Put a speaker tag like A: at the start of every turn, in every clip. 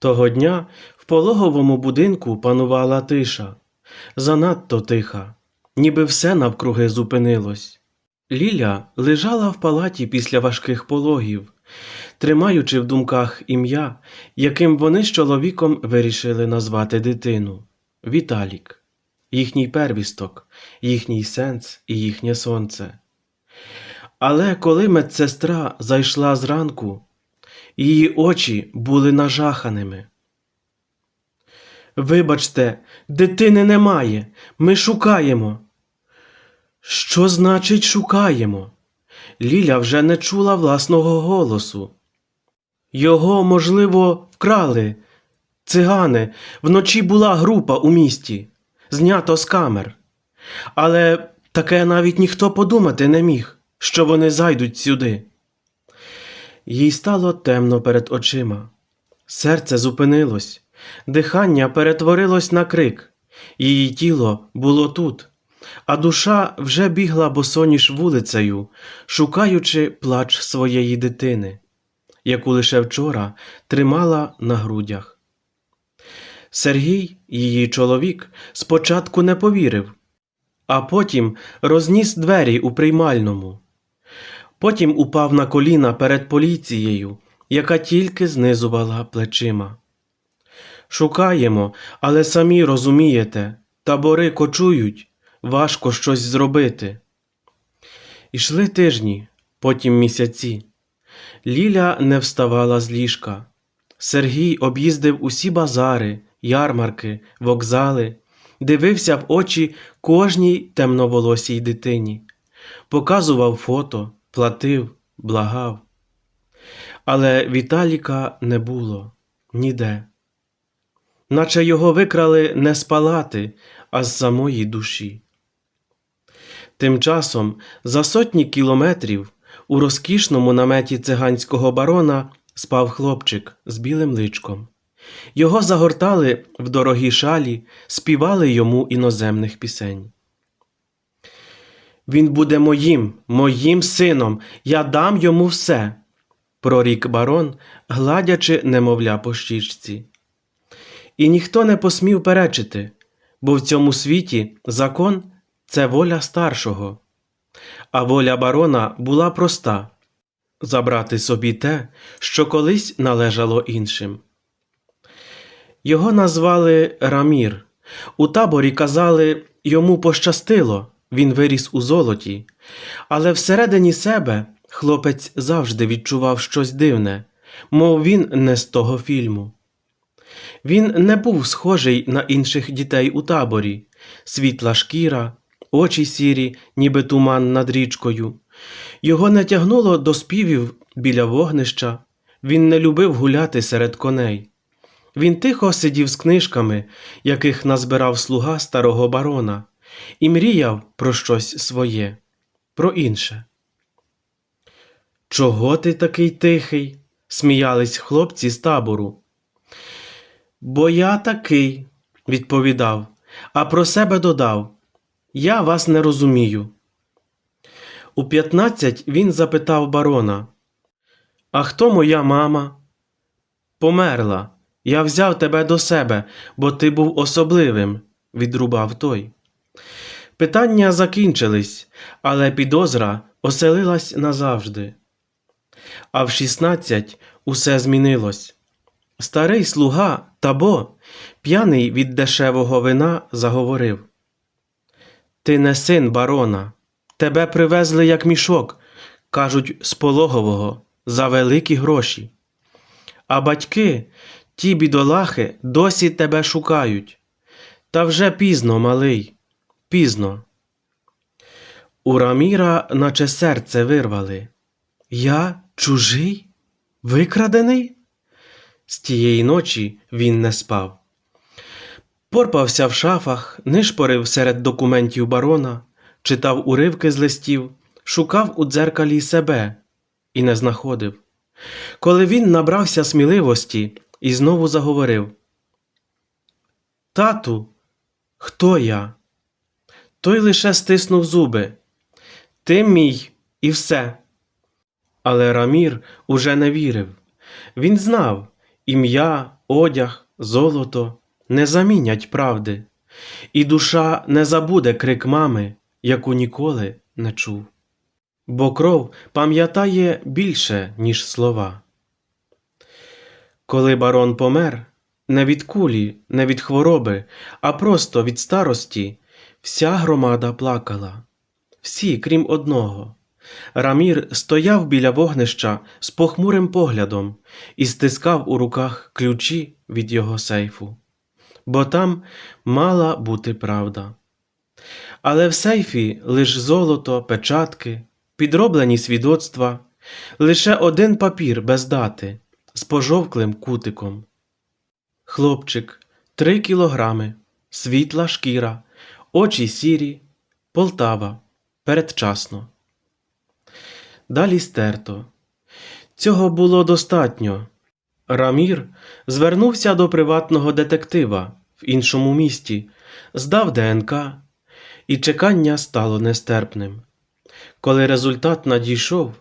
A: Того дня в пологовому будинку панувала тиша, занадто тиха, ніби все навкруги зупинилось. Ліля лежала в палаті після важких пологів, тримаючи в думках ім'я, яким вони з чоловіком вирішили назвати дитину Віталік, їхній первісток, їхній сенс і їхнє сонце. Але коли медсестра зайшла зранку, її очі були нажаханими. Вибачте, дитини немає. Ми шукаємо. Що значить шукаємо? Ліля вже не чула власного голосу. Його, можливо, вкрали. Цигани, вночі була група у місті, знято з камер. Але таке навіть ніхто подумати не міг, що вони зайдуть сюди. Їй стало темно перед очима. Серце зупинилось, дихання перетворилось на крик, її тіло було тут, а душа вже бігла босоніж вулицею, шукаючи плач своєї дитини, яку лише вчора тримала на грудях. Сергій, її чоловік, спочатку не повірив, а потім розніс двері у приймальному. Потім упав на коліна перед поліцією, яка тільки знизувала плечима. Шукаємо, але самі розумієте, табори кочують, важко щось зробити. Ішли тижні, потім місяці. Ліля не вставала з ліжка. Сергій об'їздив усі базари, ярмарки, вокзали, дивився в очі кожній темноволосій дитині, показував фото, платив, благав. Але Віталіка не було ніде. Наче його викрали не з палати, а з самої душі. Тим часом за сотні кілометрів у розкішному наметі циганського барона спав хлопчик з білим личком. Його загортали в дорогі шалі, співали йому іноземних пісень. Він буде моїм, моїм сином, я дам йому все, прорік барон, гладячи немовля по щічці. І ніхто не посмів перечити, бо в цьому світі закон це воля старшого, а воля барона була проста забрати собі те, що колись належало іншим. Його назвали Рамір. У таборі казали, йому пощастило, він виріс у золоті, але всередині себе хлопець завжди відчував щось дивне, мов він не з того фільму. Він не був схожий на інших дітей у таборі, світла шкіра, очі сірі, ніби туман над річкою. Його не тягнуло до співів біля вогнища, він не любив гуляти серед коней. Він тихо сидів з книжками, яких назбирав слуга старого барона, і мріяв про щось своє, про інше. Чого ти такий тихий? сміялись хлопці з табору. Бо я такий, відповідав, а про себе додав Я вас не розумію. У п'ятнадцять він запитав барона А хто моя мама? Померла. Я взяв тебе до себе, бо ти був особливим, відрубав той. Питання закінчились, але підозра оселилась назавжди. А в шістнадцять усе змінилось. Старий слуга Табо, п'яний від дешевого вина, заговорив Ти не син барона, тебе привезли як мішок, кажуть, з пологового, за великі гроші. А батьки, ті бідолахи, досі тебе шукають. Та вже пізно, малий, пізно. У Раміра, наче серце вирвали. Я чужий? Викрадений? З тієї ночі він не спав. Порпався в шафах, нишпорив серед документів барона, читав уривки з листів, шукав у дзеркалі себе і не знаходив. Коли він набрався сміливості і знову заговорив: Тату, хто я? Той лише стиснув зуби. Ти мій і все. Але Рамір уже не вірив. Він знав, ім'я, одяг, золото не замінять правди, і душа не забуде крик мами, яку ніколи не чув. Бо кров пам'ятає більше, ніж слова. Коли барон помер, не від кулі, не від хвороби, а просто від старості, вся громада плакала. Всі, крім одного. Рамір стояв біля вогнища з похмурим поглядом і стискав у руках ключі від його сейфу, бо там мала бути правда. Але в сейфі лиш золото, печатки, підроблені свідоцтва, лише один папір без дати з пожовклим кутиком. Хлопчик, три кілограми, світла шкіра, очі сірі, Полтава, передчасно. Далі стерто. Цього було достатньо. Рамір звернувся до приватного детектива в іншому місті, здав ДНК, і чекання стало нестерпним. Коли результат надійшов,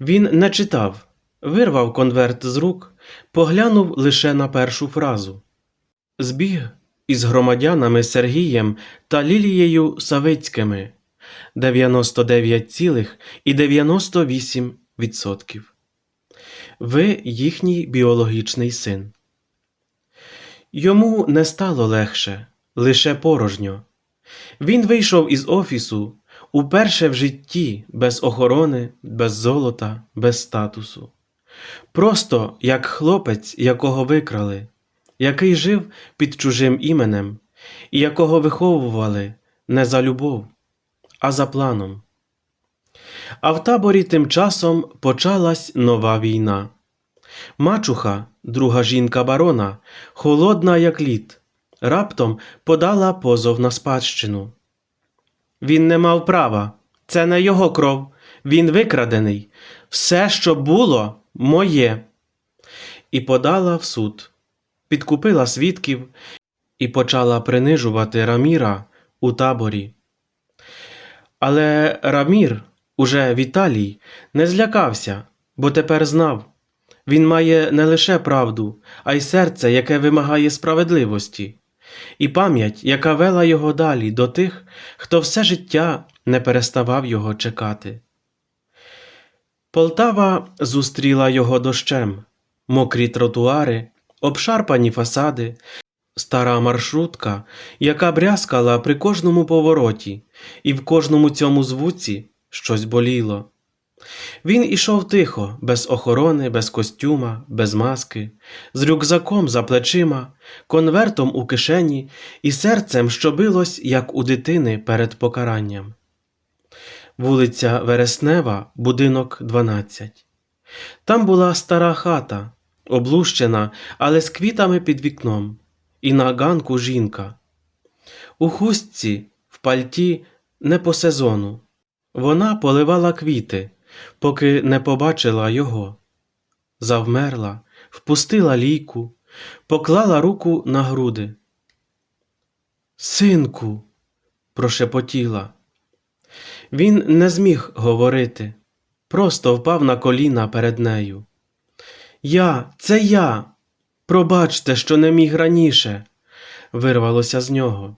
A: він не читав, вирвав конверт з рук, поглянув лише на першу фразу. Збіг із громадянами Сергієм та Лілією Савицькими 99,98%. Ви їхній біологічний син. Йому не стало легше, лише порожньо. Він вийшов із офісу уперше в житті без охорони, без золота, без статусу. Просто як хлопець, якого викрали, який жив під чужим іменем, і якого виховували не за любов, а за планом. А в таборі тим часом почалась нова війна. Мачуха, друга жінка барона, холодна, як лід, раптом подала позов на спадщину. Він не мав права, це не його кров, він викрадений. Все, що було, моє. І подала в суд, підкупила свідків і почала принижувати Раміра у таборі. Але Рамір, уже Віталій, не злякався, бо тепер знав. Він має не лише правду, а й серце, яке вимагає справедливості, і пам'ять, яка вела його далі до тих, хто все життя не переставав його чекати. Полтава зустріла його дощем, мокрі тротуари, обшарпані фасади, стара маршрутка, яка брязкала при кожному повороті, і в кожному цьому звуці щось боліло. Він ішов тихо, без охорони, без костюма, без маски, з рюкзаком за плечима, конвертом у кишені і серцем, що билось, як у дитини перед покаранням. Вулиця Вереснева, будинок 12. Там була стара хата, облущена, але з квітами під вікном, і на ганку жінка. У хустці, в пальті, не по сезону. Вона поливала квіти, поки не побачила його. Завмерла, впустила лійку, поклала руку на груди. Синку, прошепотіла. Він не зміг говорити, просто впав на коліна перед нею. Я, це я. Пробачте, що не міг раніше, вирвалося з нього.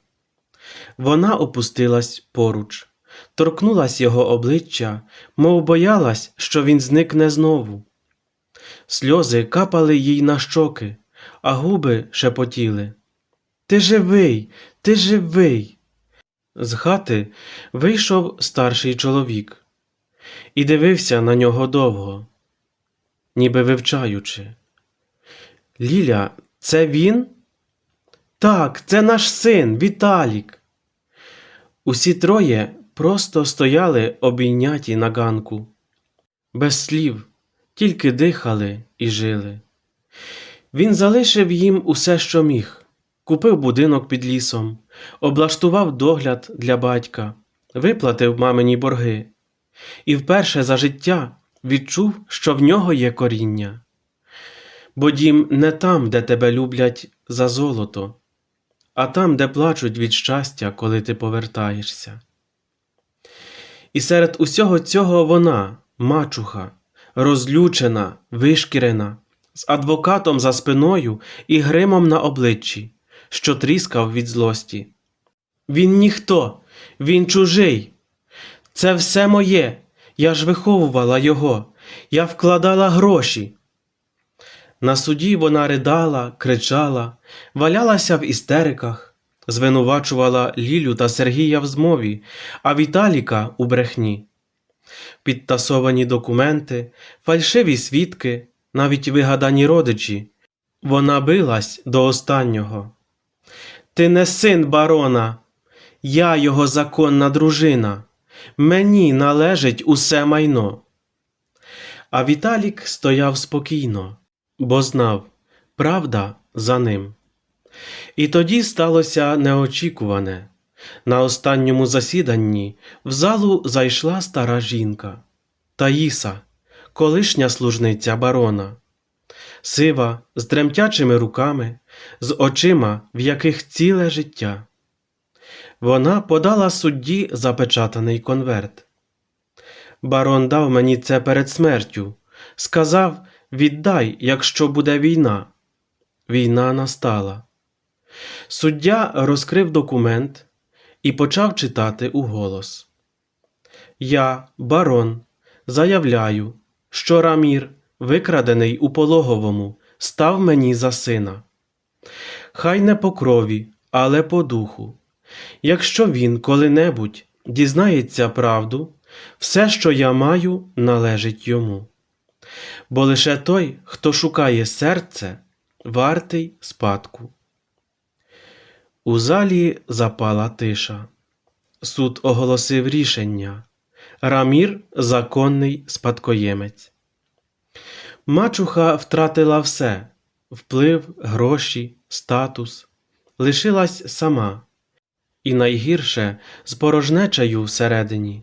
A: Вона опустилась поруч, торкнулась його обличчя, мов боялась, що він зникне знову. Сльози капали їй на щоки, а губи шепотіли. Ти живий, ти живий. З хати вийшов старший чоловік і дивився на нього довго, ніби вивчаючи. Ліля, це він? Так, це наш син, Віталік. Усі троє просто стояли обійняті на ганку, без слів, тільки дихали і жили. Він залишив їм усе, що міг, купив будинок під лісом, облаштував догляд для батька, виплатив мамині борги, і вперше за життя відчув, що в нього є коріння. Бо дім не там, де тебе люблять за золото, а там, де плачуть від щастя, коли ти повертаєшся. І серед усього цього вона, мачуха, розлючена, вишкірена, з адвокатом за спиною і гримом на обличчі, що тріскав від злості. Він ніхто, він чужий. Це все моє. Я ж виховувала його, я вкладала гроші. На суді вона ридала, кричала, валялася в істериках, звинувачувала Лілю та Сергія в змові, а Віталіка у брехні. Підтасовані документи, фальшиві свідки, навіть вигадані родичі. Вона билась до останнього. Ти не син барона, я його законна дружина. Мені належить усе майно. А Віталік стояв спокійно, бо знав, правда за ним. І тоді сталося неочікуване. На останньому засіданні в залу зайшла стара жінка Таїса, колишня служниця барона, сива, з тремтячими руками, з очима, в яких ціле життя. Вона подала судді запечатаний конверт. Барон дав мені це перед смертю. Сказав віддай, якщо буде війна. Війна настала. Суддя розкрив документ і почав читати уголос. Я, барон, заявляю, що Рамір, викрадений у пологовому, став мені за сина. Хай не по крові, але по духу. Якщо він коли-небудь дізнається правду, все, що я маю, належить йому. Бо лише той, хто шукає серце, вартий спадку. У залі запала тиша. Суд оголосив рішення. Рамір законний спадкоємець. Мачуха втратила все вплив, гроші, статус, лишилась сама, і найгірше з порожнечею всередині.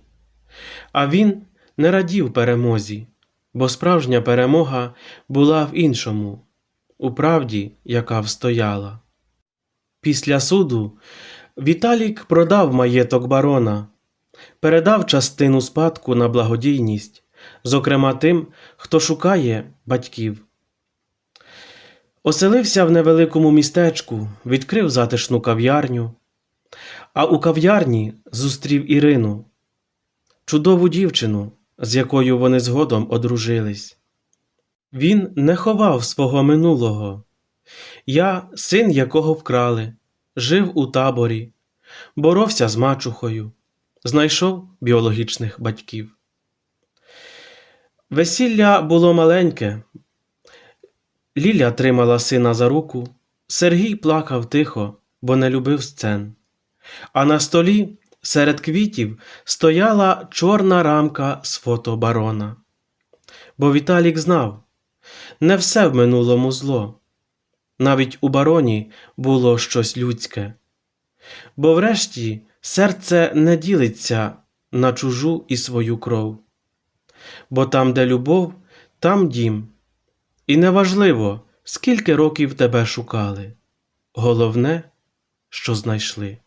A: А він не радів перемозі, бо справжня перемога була в іншому, у правді, яка встояла. Після суду Віталік продав маєток барона, передав частину спадку на благодійність, зокрема тим, хто шукає батьків. Оселився в невеликому містечку, відкрив затишну кав'ярню, а у кав'ярні зустрів Ірину, чудову дівчину, з якою вони згодом одружились. Він не ховав свого минулого. Я, син якого вкрали, жив у таборі, боровся з мачухою, знайшов біологічних батьків. Весілля було маленьке. Ліля тримала сина за руку, Сергій плакав тихо, бо не любив сцен. А на столі серед квітів стояла чорна рамка з фото барона. Бо Віталік знав, не все в минулому зло. Навіть у бароні було щось людське. Бо врешті серце не ділиться на чужу і свою кров. Бо там, де любов, там дім. І неважливо, скільки років тебе шукали. Головне, що знайшли.